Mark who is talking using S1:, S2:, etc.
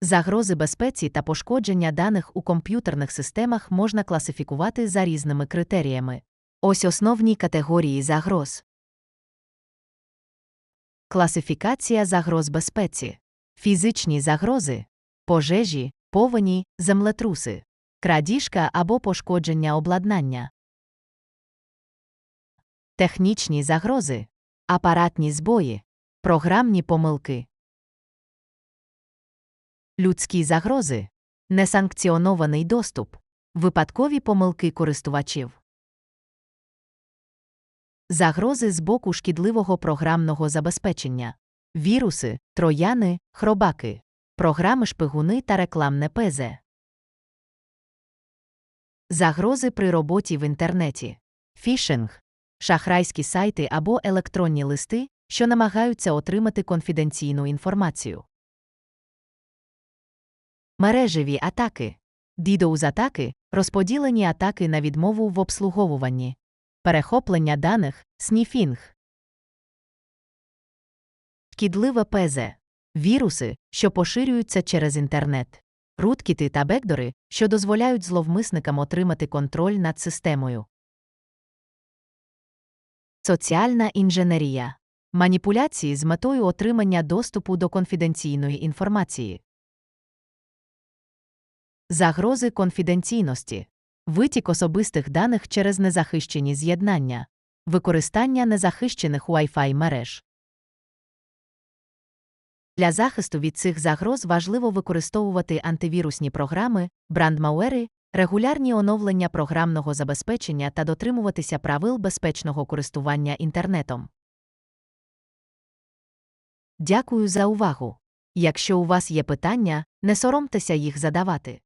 S1: Загрози безпеці та пошкодження даних у комп'ютерних системах можна класифікувати за різними критеріями. Ось основні категорії загроз. Класифікація загроз безпеці. Фізичні загрози, пожежі, повені, землетруси, крадіжка або пошкодження обладнання. Технічні загрози, апаратні збої, програмні помилки. Людські загрози, несанкціонований доступ, випадкові помилки користувачів. Загрози з боку шкідливого програмного забезпечення, віруси, трояни, хробаки, програми шпигуни та рекламне ПЗ. Загрози при роботі в інтернеті, фішинг, шахрайські сайти або електронні листи, що намагаються отримати конфіденційну інформацію. Мережеві атаки, DDoS-атаки, розподілені атаки на відмову в обслуговуванні, перехоплення даних, сніфінг, шкідливе ПЗ, віруси, що поширюються через інтернет, руткіти та бекдори, що дозволяють зловмисникам отримати контроль над системою. Соціальна інженерія. Маніпуляції з метою отримання доступу до конфіденційної інформації. Загрози конфіденційності, витік особистих даних через незахищені з'єднання, використання незахищених Wi-Fi мереж. Для захисту від цих загроз важливо використовувати антивірусні програми, брандмауери, регулярні оновлення програмного забезпечення та дотримуватися правил безпечного користування інтернетом. Дякую за увагу. Якщо у вас є питання, не соромтеся їх задавати.